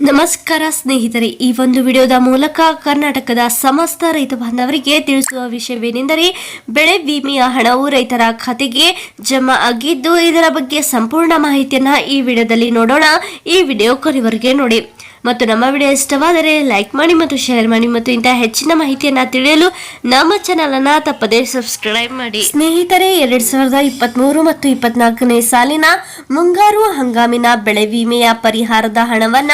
ನಮಸ್ಕಾರ ಸ್ನೇಹಿತರೆ, ಈ ಒಂದು ವಿಡಿಯೋದ ಮೂಲಕ ಕರ್ನಾಟಕದ ಸಮಸ್ತ ರೈತ ಬಾಂಧವರಿಗೆ ತಿಳಿಸುವ ವಿಷಯವೇನೆಂದರೆ, ಬೆಳೆ ವಿಮೆಯ ಹಣವು ರೈತರ ಖಾತೆಗೆ ಜಮಾ ಆಗಿದ್ದು, ಇದರ ಬಗ್ಗೆ ಸಂಪೂರ್ಣ ಮಾಹಿತಿಯನ್ನ ಈ ವಿಡಿಯೋದಲ್ಲಿ ನೋಡೋಣ. ಈ ವಿಡಿಯೋ ಕೊನೆವರೆಗೆ ನೋಡಿ. ಮತ್ತು ನಮ್ಮ ವಿಡಿಯೋ ಇಷ್ಟವಾದರೆ ಲೈಕ್ ಮಾಡಿ ಮತ್ತು ಶೇರ್ ಮಾಡಿ ಮತ್ತು ಇಂತಹ ಹೆಚ್ಚಿನ ಮಾಹಿತಿಯನ್ನ ತಿಳಿಯಲು ನಮ್ಮ ಚಾನಲ್ ಅನ್ನ ತಪ್ಪದೇ ಸಬ್ಸ್ಕ್ರೈಬ್ ಮಾಡಿ. ಸ್ನೇಹಿತರೆ ಎರಡ್ ಸಾವಿರದ ಇಪ್ಪತ್ಮೂರು ಮತ್ತು ಇಪ್ಪತ್ನಾಲ್ಕನೇ ಸಾಲಿನ ಮುಂಗಾರು ಹಂಗಾಮಿನ ಬೆಳೆ ವಿಮೆಯ ಪರಿಹಾರದ ಹಣವನ್ನ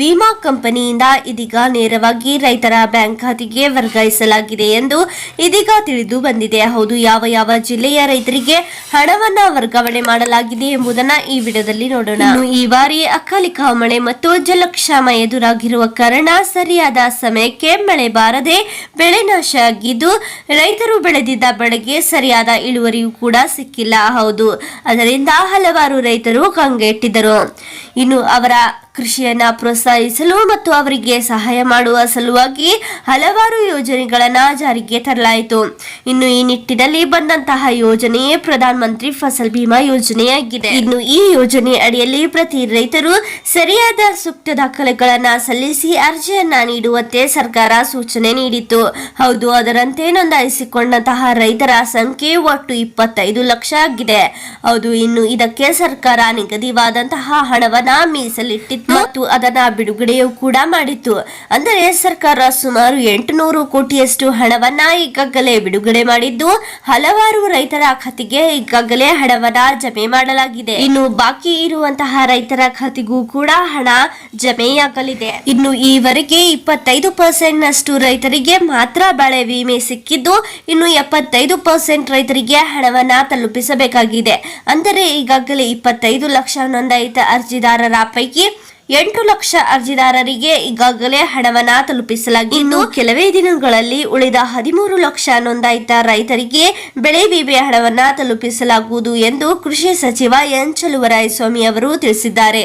ವಿಮಾ ಕಂಪನಿಯಿಂದ ಇದೀಗ ನೇರವಾಗಿ ರೈತರ ಬ್ಯಾಂಕ್ ಖಾತೆಗೆ ವರ್ಗಾಯಿಸಲಾಗಿದೆ ಎಂದು ಇದೀಗ ತಿಳಿದು ಬಂದಿದೆ. ಹೌದು ಯಾವ ಯಾವ ಜಿಲ್ಲೆಯ ರೈತರಿಗೆ ಹಣವನ್ನ ವರ್ಗಾವಣೆ ಮಾಡಲಾಗಿದೆ ಎಂಬುದನ್ನ ಈ ವಿಡಿಯೋದಲ್ಲಿ ನೋಡೋಣ. ಈ ಬಾರಿ ಅಕಾಲಿಕ ಮಳೆ ಮತ್ತು ಜಲಕ್ಷಾಮ ಎದುರಾಗಿರುವ ಕಾರಣ ಸರಿಯಾದ ಸಮಯಕ್ಕೆ ಮಳೆ ಬಾರದೆ ಬೆಳೆ ನಾಶ ಆಗಿದ್ದು ರೈತರು ಬೆಳೆದಿದ್ದ ಬೆಳೆಗೆ ಸರಿಯಾದ ಇಳುವರಿಯೂ ಕೂಡ ಸಿಕ್ಕಿಲ್ಲ. ಹೌದು. ಅದರಿಂದ ಹಲವಾರು ರೈತರು ಕಂಗೆಟ್ಟಿದ್ದರು. ಇನ್ನು ಅವರ ಕೃಷಿಯನ್ನ ಪ್ರೋತ್ಸಾಹಿಸಲು ಮತ್ತು ಅವರಿಗೆ ಸಹಾಯ ಮಾಡುವ ಸಲುವಾಗಿ ಹಲವಾರು ಯೋಜನೆಗಳನ್ನ ಜಾರಿಗೆ ತರಲಾಯಿತು. ಇನ್ನು ಈ ನಿಟ್ಟಿನಲ್ಲಿ ಬಂದಂತಹ ಯೋಜನೆಯೇ ಪ್ರಧಾನ ಮಂತ್ರಿ ಫಸಲ್ ಬಿಮಾ ಯೋಜನೆಯಾಗಿದೆ. ಇನ್ನು ಈ ಯೋಜನೆ ಅಡಿಯಲ್ಲಿ ಪ್ರತಿ ರೈತರು ಸರಿಯಾದ ಸೂಕ್ತ ದಾಖಲೆಗಳನ್ನ ಸಲ್ಲಿಸಿ ಅರ್ಜಿಯನ್ನ ನೀಡುವಂತೆ ಸರ್ಕಾರ ಸೂಚನೆ ನೀಡಿತ್ತು. ಹೌದು, ಅದರಂತೆ ನೋಂದಾಯಿಸಿಕೊಂಡಂತಹ ರೈತರ ಸಂಖ್ಯೆ ಒಟ್ಟು ಇಪ್ಪತ್ತೈದು ಲಕ್ಷ ಆಗಿದೆ. ಹೌದು, ಇನ್ನು ಇದಕ್ಕೆ ಸರ್ಕಾರ ನಿಗದಿವಾದಂತಹ ಹಣವನ್ನ ಮೀಸಲಿಟ್ಟಿತ್ತು ಮತ್ತು ಅದನ್ನ ಬಿಡುಗಡೆಯೂ ಕೂಡ ಮಾಡಿತ್ತು. ಅಂದರೆ ಸರ್ಕಾರ ಸುಮಾರು ಎಂಟುನೂರು ಕೋಟಿಯಷ್ಟು ಹಣವನ್ನ ಈಗಾಗಲೇ ಬಿಡುಗಡೆ ಮಾಡಿದ್ದು, ಹಲವಾರು ರೈತರ ಖಾತೆಗೆ ಈಗಾಗಲೇ ಹಣವನ್ನ ಜಮೆ ಮಾಡಲಾಗಿದೆ. ಇನ್ನು ಬಾಕಿ ಇರುವಂತಹ ರೈತರ ಖಾತೆಗೂ ಕೂಡ ಹಣ ಜಮೆಯಾಗಲಿದೆ. ಇನ್ನು ಈವರೆಗೆ ಇಪ್ಪತ್ತೈದು ಪರ್ಸೆಂಟ್ ನಷ್ಟು ರೈತರಿಗೆ ಮಾತ್ರ ಬೆಳೆ ವಿಮೆ ಸಿಕ್ಕಿದ್ದು, ಇನ್ನು ಎಪ್ಪತ್ತೈದು ಪರ್ಸೆಂಟ್ ರೈತರಿಗೆ ಹಣವನ್ನ ತಲುಪಿಸಬೇಕಾಗಿದೆ. ಅಂದರೆ ಈಗಾಗಲೇ ಇಪ್ಪತ್ತೈದು ಲಕ್ಷ ನೋಂದಾಯಿತ ಅರ್ಜಿದಾರರ ಪೈಕಿ ಎಂಟು ಲಕ್ಷ ಅರ್ಜಿದಾರರಿಗೆ ಈಗಾಗಲೇ ಹಣವನ್ನ ತಲುಪಿಸಲಾಗಿದ್ದು ಕೆಲವೇ ದಿನಗಳಲ್ಲಿ ಉಳಿದ ಹದಿಮೂರು ಲಕ್ಷ ನೋಂದಾಯಿತ ರೈತರಿಗೆ ಬೆಳೆ ವಿಮೆ ಹಣವನ್ನ ತಲುಪಿಸಲಾಗುವುದು ಎಂದು ಕೃಷಿ ಸಚಿವ ಎನ್ ಚಲುವರಾಯಸ್ವಾಮಿ ಅವರು ತಿಳಿಸಿದ್ದಾರೆ.